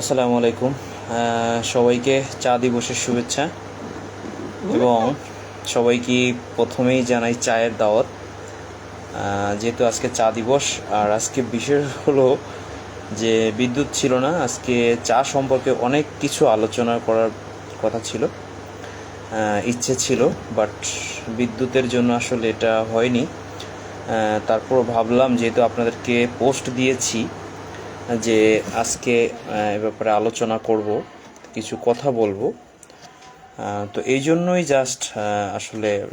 আসসালামু আলাইকুম। সবাইকে চা দিবসের শুভেচ্ছা। এবং সবাইকে প্রথমেই জানাই চায়ের দাওয়াত। যেহেতু আজকে চা দিবস, আর আজকে বিশেষ হলো যে বিদ্যুৎ ছিল না, আজকে চা সম্পর্কে অনেক কিছু আলোচনা করার কথা ছিল। ইচ্ছে ছিল, বাট বিদ্যুতের জন্য আসলে এটা হয়নি। তারপর ভাবলাম, যেহেতু আপনাদেরকে পোস্ট দিয়েছি যে আজকে এ ব্যাপারে আলোচনা করব, কিছু কথা বলব। তো এই জন্যই জাস্ট আসলে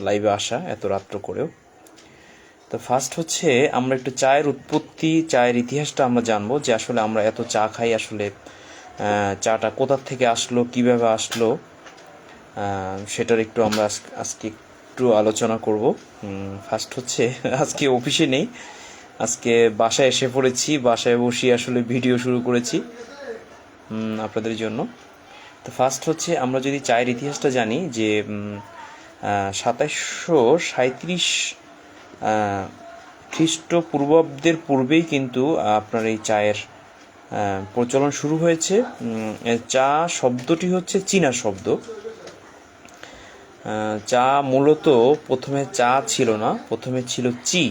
লাইভে আসা এত রাত্র করেও। তো ফার্স্ট হচ্ছে, আমরা একটু চায়ের উৎপত্তি, চায়ের ইতিহাসটা আমরা জানব যে আসলে আমরা এত চা খাই আসলে চাটা কোথার থেকে আসলো, কীভাবে আসলো সেটার একটু আমরা আজ- আজকে একটু আলোচনা করব। ফার্স্ট হচ্ছে, আজকে অফিসে নেই। আজকে বাসায় এসে পড়েছি, বাসায় বসে আসলে ভিডিও শুরু করেছি আপনাদের জন্য। তো ফার্স্ট হচ্ছে, আমরা যদি চায়ের ইতিহাসটা জানি যে সাতাশশো সাঁত্রিশ খ্রিস্টপূর্বাব্দের পূর্বেই কিন্তু আপনার এই চায়ের প্রচলন শুরু হয়েছে। চা শব্দটি হচ্ছে চীনা শব্দ। চা মূলত প্রথমে চা ছিল না, প্রথমে ছিল চি।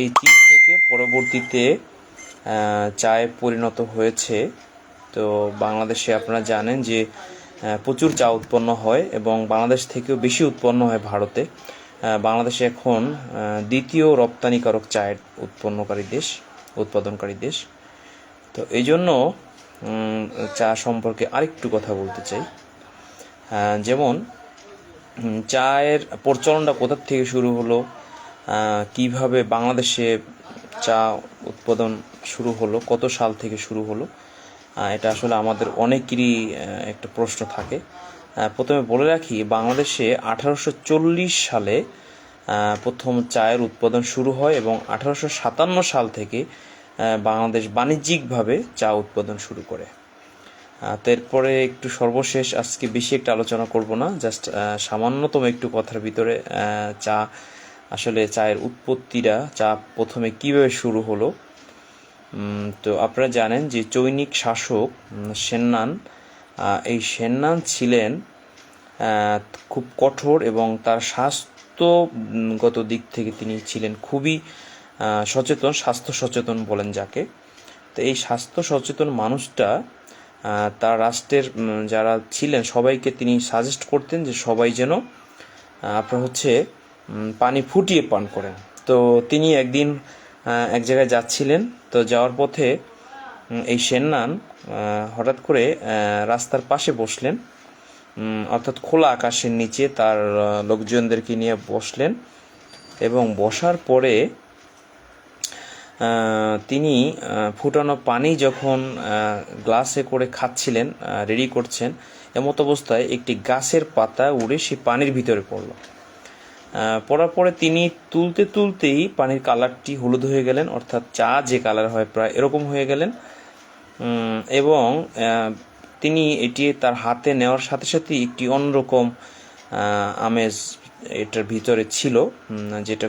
এই চি থেকে পরবর্তীতে চায়ে পরিণত হয়েছে। তো বাংলাদেশে আপনারা জানেন যে প্রচুর চা উৎপন্ন হয় এবং বাংলাদেশ থেকেও বেশি উৎপন্ন হয় ভারতে। বাংলাদেশে এখন দ্বিতীয় রপ্তানিকারক চায়ের উৎপন্নকারী দেশ, উৎপাদনকারী দেশ। তো এই জন্য চা সম্পর্কে আরেকটু কথা বলতে চাই। যেমন চায়ের প্রচলনটা কোথার থেকে শুরু হলো? কীভাবে বাংলাদেশে চা উৎপাদন শুরু হলো কত সাল থেকে শুরু হলো এটা আসলে আমাদের অনেকেরই একটা প্রশ্ন থাকে। প্রথমে বলে রাখি বাংলাদেশে আঠারোশো চল্লিশ সালে প্রথম চায়ের উৎপাদন শুরু হয় এবং আঠারোশো সাতান্ন সাল থেকে বাংলাদেশ বাণিজ্যিকভাবে চা উৎপাদন শুরু করে। আহ, তো এরপরে একটু সর্বশেষ আজকে বেশি একটা আলোচনা করব না জাস্ট সামান্যতম একটু কথার ভিতরে চা আসলে চায়ের উৎপত্তিটা, চা প্রথমে কীভাবে শুরু হলো? তো আপনারা জানেন যে চৈনিক শাসক সেন্নান এই সেন্নান ছিলেন খুব কঠোর এবং তার স্বাস্থ্যগত দিক থেকে তিনি ছিলেন খুবই সচেতন, স্বাস্থ্য সচেতন বলেন যাকে। তো এই স্বাস্থ্য সচেতন মানুষটা তার রাষ্ট্রের যারা ছিলেন সবাইকে তিনি সাজেস্ট করতেন যে সবাই যেন আপনার হচ্ছে পানি ফুটিয়ে পান করেন। তো তিনি একদিন এক জায়গায় যাচ্ছিলেন। তো যাওয়ার পথে এই সেন্নান হঠাৎ করে রাস্তার পাশে বসলেন। অর্থাৎ খোলা আকাশের নিচে তার লোকজনদেরকে নিয়ে বসলেন। এবং বসার পরে তিনি ফুটানো পানি যখন গ্লাসে করে খাচ্ছিলেন রেডি করছেন, এমত অবস্থায় একটি গাছের পাতা উড়ে সে পানির ভিতরে পড়ল। পড়ার পরে তিনি তুলতে তুলতেই পানির কালারটি হলুদ হয়ে গেলেন, অর্থাৎ চা যে কালার হয় প্রায় এরকম হয়ে গেলেন। এবং তিনি এটি তার হাতে নেওয়ার সাথে সাথে একটি অন্যরকম আমেজ এটার ভিতরে ছিল যেটা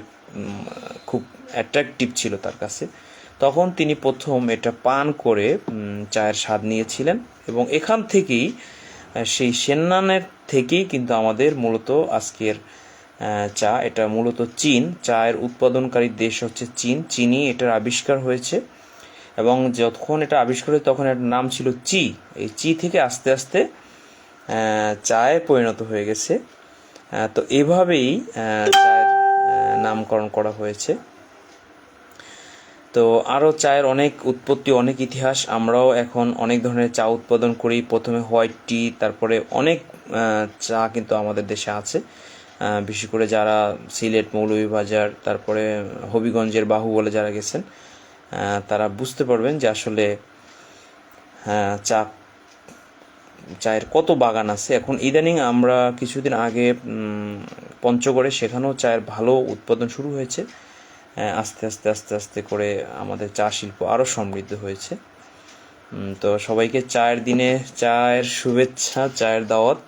খুব অ্যাট্রাকটিভ ছিল তার কাছে। তখন তিনি প্রথম এটা পান করে চায়ের স্বাদ নিয়েছিলেন এবং এখান থেকেই সেই সেন্নানের থেকেই কিন্তু আমাদের মূলত আজকের চা, এটা মূলত চীন। চায়ের উৎপাদনকারী দেশ হচ্ছে চীন। চীনই এটার আবিষ্কার হয়েছে। এবং যখন এটা আবিষ্কার হয় তখন এটার নাম ছিল চি। এই চি থেকে আস্তে আস্তে চায়ে পরিণত হয়ে গেছে। তো এভাবেই চায়ের নামকরণ করা হয়েছে। তো আরও চায়ের অনেক উৎপত্তি, অনেক ইতিহাস। আমরাও এখন অনেক ধরনের চা উৎপাদন করি। প্রথমে হোয়াইট টি, তারপরে অনেক চা কিন্তু আমাদের দেশে আছে। বিশেষ করে যারা সিলেট, মৌলভীবাজার, তারপরে হবিগঞ্জের বাহু বলে যারা গেছেন তারা বুঝতে পারবেন যে আসলে চা, চায়ের কত বাগান আছে। এখন ইদানিং আমরা কিছুদিন আগে পঞ্চগড়ে সেখানেও চায়ের ভালো উৎপাদন শুরু হয়েছে। আস্তে আস্তে আস্তে আস্তে করে আমাদের চা শিল্প আরও সমৃদ্ধ হয়েছে। তো সবাইকে চায়ের দিনে, চায়ের শুভেচ্ছা, চায়ের দাওয়াত।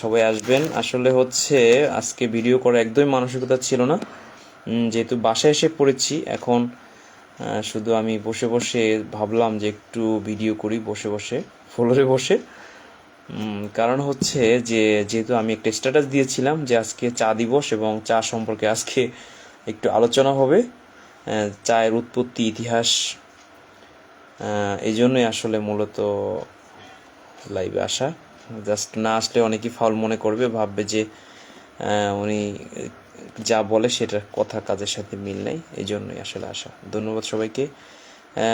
সবাই আসবেন। আসলে হচ্ছে আজকে ভিডিও করা একদমই মানসিকতা ছিল না। যেহেতু বাসায় এসে পড়েছি, এখন শুধু আমি বসে বসে ভাবলাম যে একটু ভিডিও করি, বসে বসে ফ্লোরে বসে। কারণ হচ্ছে যে, যেহেতু আমি একটা স্ট্যাটাস দিয়েছিলাম যে আজকে চা দিবস এবং চা সম্পর্কে আজকে একটু আলোচনা হবে চায়ের উৎপত্তি, ইতিহাস এই জন্যই আসলে মূলত লাইভে আসা। জাস্ট না আসলে অনেকেই ফাউল মনে করবে ভাববে যে উনি যা বলে সেটা কথা কাজের সাথে মিল নেই এই জন্যই আসলে আসা। ধন্যবাদ সবাইকে।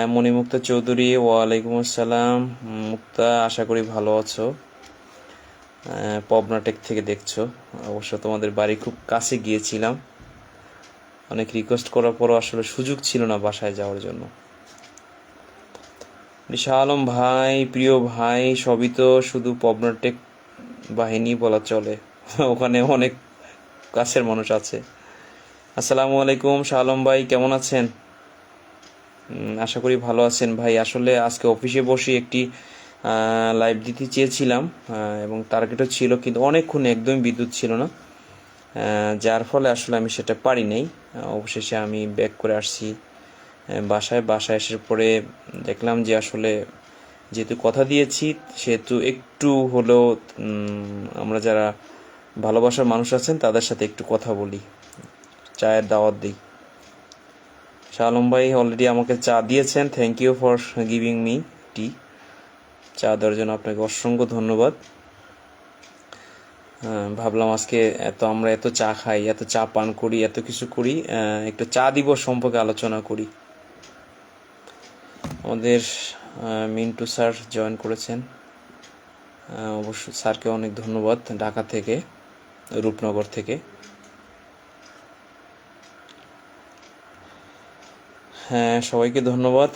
মণিমুক্তা চৌধুরী ওয়ালাইকুম আসসালাম। মুক্তা আশা করি ভালো আছো। আহ, পবনা টেক থেকে দেখছ। অবশ্য তোমাদের বাড়ি খুব কাছে গিয়েছিলাম। অনেক রিকোয়েস্ট করার পরও আসলে সুযোগ ছিল না বাসায় যাওয়ার জন্য। নিশা আলম ভাই, প্রিয় ভাই, সবই তো শুধু পবনা টেক বাহিনী বলা চলে। ওখানে অনেক কাছের মানুষ আছে। আসসালামু আলাইকুম শাহ আলম ভাই, কেমন আছেন? আশা করি ভালো আছেন ভাই। আসলে আজকে অফিসে বসে একটি লাইভ দিতে চেয়েছিলাম এবং টার্গেটও ছিল, কিন্তু অনেকক্ষণ একদমই বিদ্যুৎ ছিল না। যার ফলে আসলে আমি সেটা পারি নাই। অবশেষে আমি ব্যাক করে আসছি। বাসায় বাসায় আসার পরে দেখলাম যে আসলে যেহেতু কথা দিয়েছি, সেহেতু একটু হলেও আমরা যারা ভালোবাসার মানুষ আছেন, তাদের সাথে একটু কথা বলি। চায়ের দাওয়াত দিই। শাহ ভাই অলরেডি আমাকে চা দিয়েছেন। Thank you for giving me tea চা দেওয়ার জন্য আপনাকে অসংখ্য ধন্যবাদ। ভাবলাম আজকে এত আমরা এত চা খাই, এত চা পান করি, এত কিছু করি একটু চা দিবস সম্পর্কে আলোচনা করি। আমাদের মিন্টু স্যার জয়েন করেছেন। অবশ্য স্যারকে অনেক ধন্যবাদ ঢাকা থেকে, রূপনগর থেকে। হ্যাঁ সবাইকে ধন্যবাদ।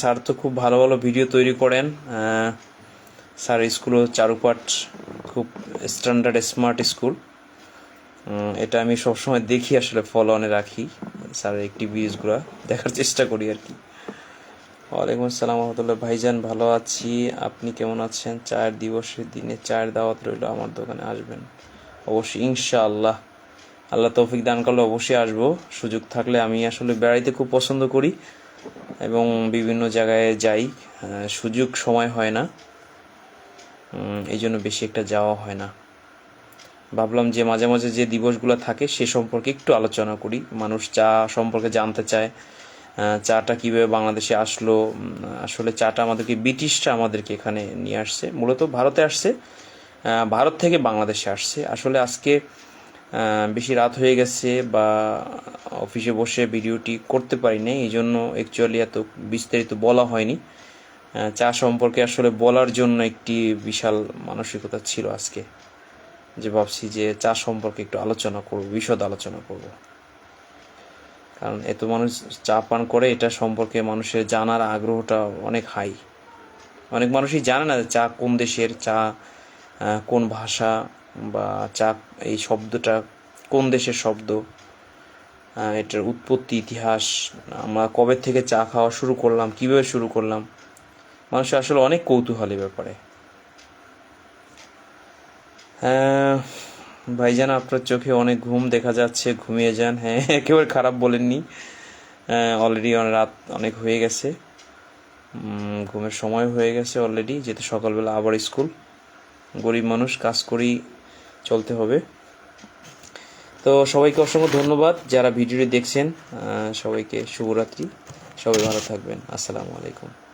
স্যার তো খুব ভালো ভালো ভিডিও তৈরি করেন। স্যার স্কুলও চারুপাঠ খুব স্ট্যান্ডার্ড স্মার্ট স্কুল। এটা আমি সবসময় দেখি, আসলে ফলো অনে রাখি। স্যারের অ্যাক্টিভিটিসগুলো দেখার চেষ্টা করি আর কি। ওয়ালাইকুম আসসালাম রহমতুল্লাহ। ভাইজান, ভালো আছি। আপনি কেমন আছেন? চায়ের দিবসের দিনে চায়ের দাওয়াত রইল আমার দোকানে, আসবেন। অবশ্যই, ইনশাআল্লাহ। আল্লাহ আল্লাহ তৌফিক দান করলে অবশ্যই আসব। সুযোগ থাকলে আমি আসলে বেড়াইতে খুব পছন্দ করি এবং বিভিন্ন জায়গায় যাই। সুযোগ সময় হয় না। এই জন্য বেশি একটা যাওয়া হয় না। ভাবলাম যে মাঝে মাঝে যে দিবসগুলো থাকে সে সম্পর্কে একটু আলোচনা করি। মানুষ চা সম্পর্কে জানতে চায়। চাটা কীভাবে বাংলাদেশে আসলো আসলে চাটা আমাদেরকে, ব্রিটিশরা আমাদেরকে এখানে নিয়ে আসছে। মূলত ভারতে আসছে ভারত থেকে বাংলাদেশে আসছে। আসলে আজকে বেশি রাত হয়ে গেছে বা অফিসে বসে ভিডিওটি করতে পারি নাই এই জন্য অ্যাকচুয়ালি এত বিস্তারিত বলা হয়নি। চা সম্পর্কে আসলে বলার জন্য একটি বিশাল মানসিকতা ছিল আজকে, যে ভাবছি যে চা সম্পর্কে একটু আলোচনা করব, বিশদ আলোচনা করব। কারণ এত মানুষ চা পান করে এটা সম্পর্কে মানুষের জানার আগ্রহটা অনেক হাই। অনেক মানুষই জানে না চা কোন দেশের, চা কোন ভাষা বা চা এই শব্দটা কোন দেশের শব্দ এটার উৎপত্তি, ইতিহাস, আমরা কবে থেকে চা খাওয়া শুরু করলাম, কীভাবে শুরু করলাম, মানুষের আসলে অনেক কৌতূহল ব্যাপারে। হ্যাঁ ভাইজান, আপনার চোখে অনেক ঘুম দেখা যাচ্ছে, ঘুমিয়ে যান। হ্যাঁ একেবারে খারাপ বলেননি। অলরেডি অনেক রাত অনেক হয়ে গেছে। ঘুমের সময় হয়ে গেছে অলরেডি যেহেতু সকালবেলা আবার স্কুল। গরিব মানুষ, কাজ করেই চলতে হবে। তো সবাইকে অসংখ্য ধন্যবাদ যারা ভিডিওটি দেখছেন। সবাইকে শুভরাত্রি। সবাই ভালো থাকবেন। আসসালামু আলাইকুম।